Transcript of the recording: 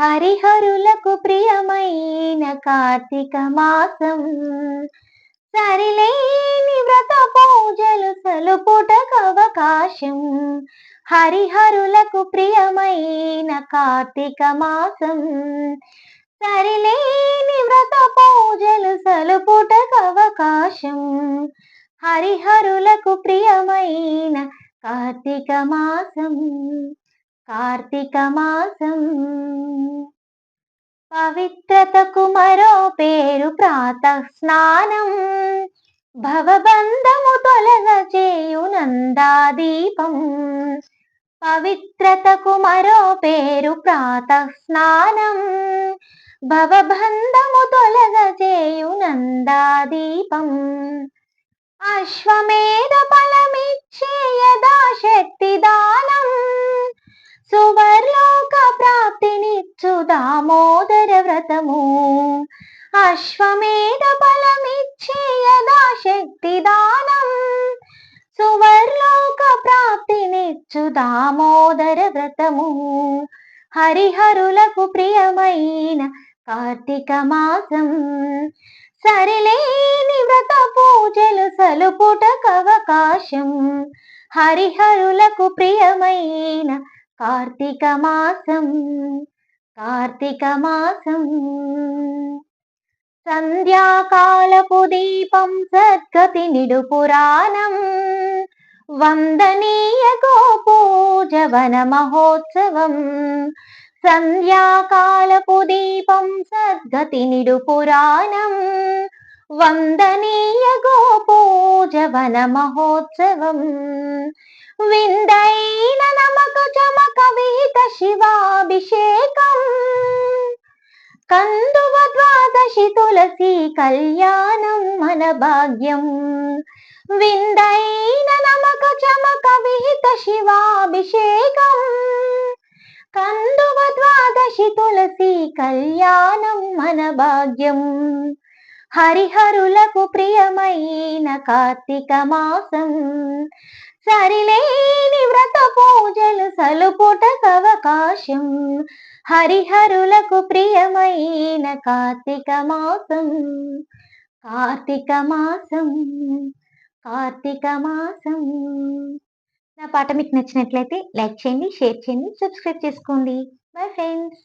హరిహరులకు ప్రియమైన కార్తీక మాసం. సరిలేని వ్రత పూజలు సలుపుటకు అవకాశం. హరిహరులకు ప్రియమైన కార్తీక మాసం. సరిలేని వ్రత పూజలు సలుపుటకు అవకాశం. హరిహరులకు ప్రియమైన కార్తీక మాసం. కార్తీక మాసం పవిత్రతకు మరో పేరు ప్రాత స్నానం. భవబంధము తొలగ చేయు నందాదీపం. పవిత్రతకు మరో పేరు ప్రాత స్నానం. భవబంధము తొలగ చేయు నందాదీపం. అశ్వమేధ ఫలమిచ్చే యథాశక్తి దామోదర వ్రతము అశ్వమేధ ఫలమిచ్చే యథాశక్తి దానం. సువర్లోక ప్రాప్తినిచ్చు దామోదర వ్రతము హరిహరులకు ప్రియమైన కార్తీక మాసం. సరిలేని వ్రత పూజలు సలుపుటకవకాశం హరిహరులకు ప్రియమైన కార్తీక మాసం. కార్తీక మాసం సంధ్యాకాలపు దీపం సద్గతి నిడు పురాణం. వందనీయ గోపూజవన మహోత్సవం. సంధ్యాకాలపు దీపం సద్గతి నిడు పురాణం. వందనీయ గోపూజవన మహోత్సవం. విందైన నమక చమక విహిత శివా కందువ ద్వాదశి తులసి కళ్యాణం మన భాగ్యం. విందైన నమక చమక విహిత శివాభిషేకం. కందువ ద్వాదశి తులసి కళ్యాణం మన భాగ్యం. హరిహరులకు ప్రియమైన కార్తీక మాసం. సరిలేని వ్రత పూజలు సలుపుటకవకాశం హరిహరులకు ప్రియమైన కార్తీక మాసం. కార్తీక మాసం కార్తీక మాసం. నా పాట మీకు నచ్చినట్లయితే లైక్ చేయండి షేర్ చేయండి సబ్స్క్రైబ్ చేసుకోండి. Bye friends.